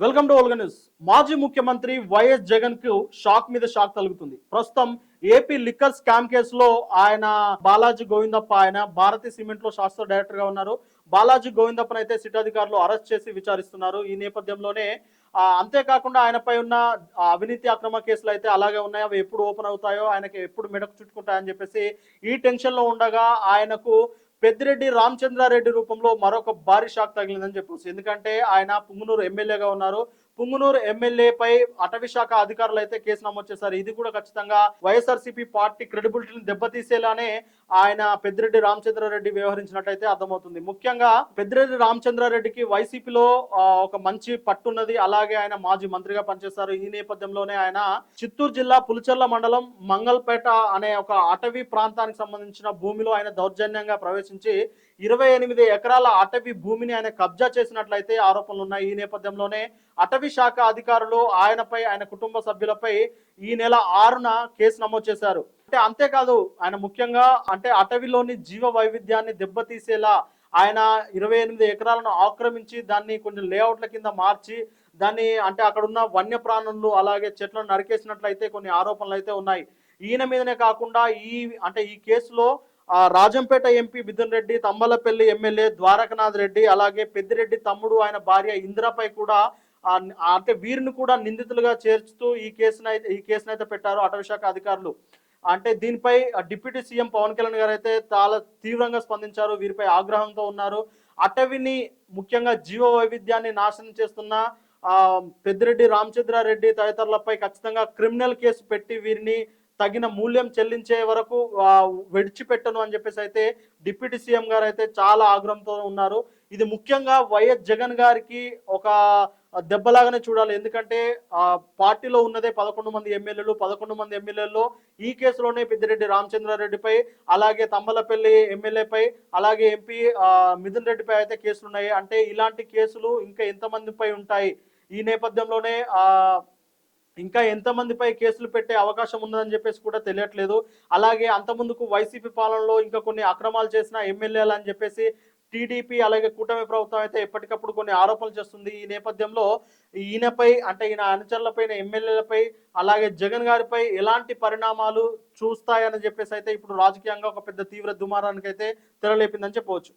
Welcome to Olga news. మాజీ ముఖ్యమంత్రి YS జగన్కు షాక్ మీద షాక్ తలుగుతుంది. ప్రస్తుతం ఏపీ లిక్కర్ స్కామ్ కేసులో ఆయన బాలాజీ గోవిందప్ప ఆయన భారతీ సిమెంట్లో శాస్త్ర డైరెక్టర్గా ఉన్నారు. బాలాజీ గోవిందప్పను అయితే సిట్ అధికారులు అరెస్ట్ చేసి విచారిస్తున్నారు. ఈ నేపథ్యంలోనే అంతేకాకుండా ఆయనపై ఉన్న అవినీతి అక్రమ కేసులు అయితే అలాగే ఉన్నాయి. అవి ఎప్పుడు ఓపెన్ అవుతాయో ఆయనకి ఎప్పుడు మెడకు చుట్టుకుంటాయని చెప్పేసి ఈ టెన్షన్లో ఉండగా ఆయనకు పెద్దిరెడ్డి రామచంద్రారెడ్డి రూపంలో మరొక భారీ షాక్ తగిలిందని చెప్పొచ్చు. ఎందుకంటే ఆయన పుంగునూరు ఎమ్మెల్యేగా ఉన్నారు. పుంగునూరు ఎమ్మెల్యేపై అటవీ శాఖ అధికారులు అయితే కేసు నమోదు చేశారు. ఇది కూడా ఖచ్చితంగా వైఎస్ఆర్సీపీ పార్టీ క్రెడిబిలిటీని దెబ్బతీసేలానే ఆయన పెద్దిరెడ్డి రామచంద్రారెడ్డి వ్యవహరించినట్టయితే అర్థమవుతుంది. ముఖ్యంగా పెద్దిరెడ్డి రామచంద్రారెడ్డికి వైసీపీలో ఒక మంచి పట్టున్నది. అలాగే ఆయన మాజీ మంత్రిగా పనిచేశారు. ఈ నేపథ్యంలోనే ఆయన చిత్తూరు జిల్లా పులిచెర్ల మండలం మంగల్పేట అనే ఒక అటవీ ప్రాంతానికి సంబంధించిన భూమిలో ఆయన దౌర్జన్యంగా ప్రవేశించి ఇరవై ఎనిమిది ఎకరాల అటవీ భూమిని ఆయన కబ్జా చేసినట్లయితే ఆరోపణలు ఉన్నాయి ఈ నేపథ్యంలోనే అటవీ శాఖ అధికారులు ఆయనపై ఆయన కుటుంబ సభ్యులపై ఈ నెల ఆరున కేసు నమోదు చేశారు. అంటే అంతేకాదు ఆయన ముఖ్యంగా అంటే అటవీలోని జీవ వైవిధ్యాన్ని దెబ్బతీసేలా ఆయన ఇరవై ఎనిమిది ఎకరాలను ఆక్రమించి దాన్ని కొన్ని లేఅవుట్ల కింద మార్చి దాన్ని అంటే అక్కడ ఉన్న వన్యప్రాణులు అలాగే చెట్లను నరికేసినట్లయితే కొన్ని ఆరోపణలు అయితే ఉన్నాయి. ఈయన మీదనే కాకుండా ఈ అంటే ఈ కేసులో ఆ, రాజంపేట ఎంపీ మిథున్ రెడ్డి తంబలపల్లి ఎమ్మెల్యే ద్వారకనాథ్ రెడ్డి అలాగే పెద్దిరెడ్డి తమ్ముడు ఆయన భార్య ఇందిరపై కూడా అంటే వీరిని కూడా నిందితులుగా చేర్చుతూ ఈ కేసును అయితే ఈ కేసును అయితే పెట్టారు అటవీశాఖ అధికారులు. అంటే దీనిపై డిప్యూటీ సీఎం పవన్ కళ్యాణ్ గారు అయితే చాలా తీవ్రంగా స్పందించారు వీరిపై ఆగ్రహంతో ఉన్నారు. అటవీని ముఖ్యంగా జీవ వైవిధ్యాన్ని నాశనం చేస్తున్న పెద్దిరెడ్డి రామచంద్రారెడ్డి తదితరులపై ఖచ్చితంగా క్రిమినల్ కేసు పెట్టి వీరిని తగిన మూల్యం చెల్లించే వరకు విడిచిపెట్టను అని చెప్పేసి అయితే డిప్యూటీ సీఎం గారు అయితే చాలా ఆగ్రహంతో ఉన్నారు. ఇది ముఖ్యంగా వైఎస్ జగన్ గారికి ఒక దెబ్బలాగానే చూడాలి. ఎందుకంటే ఆ పార్టీలో ఉన్నదే పదకొండు మంది ఎమ్మెల్యేలు పదకొండు మంది ఎమ్మెల్యేల్లో ఈ కేసులోనే పెద్దిరెడ్డి రామచంద్రారెడ్డిపై అలాగే తమ్మలపల్లి ఎమ్మెల్యేపై అలాగే ఎంపీ ఆ, మిథున్ రెడ్డిపై అయితే కేసులు ఉన్నాయి అంటే ఇలాంటి కేసులు ఇంకా ఎంతమందిపై ఉంటాయి? ఈ నేపథ్యంలోనే ఆ ఇంకా ఎంతమందిపై కేసులు పెట్టే అవకాశం ఉందని చెప్పేసి కూడా తెలియట్లేదు. అలాగే అంతముందుకు వైసీపీ పాలనలో ఇంకా కొన్ని అక్రమాలు చేసిన ఎమ్మెల్యేలు అని చెప్పేసి టీడీపీ అలాగే కూటమి ప్రభుత్వం అయితే ఎప్పటికప్పుడు కొన్ని ఆరోపణలు చేస్తుంది. ఈ నేపథ్యంలో ఈయనపై అంటే ఈయన అనుచరులపైన ఎమ్మెల్యేలపై అలాగే జగన్ గారిపై ఎలాంటి పరిణామాలు చూస్తాయని చెప్పేసి అయితే ఇప్పుడు రాజకీయంగా ఒక పెద్ద తీవ్ర దుమారానికి అయితే తెరలేపిందని చెప్పవచ్చు.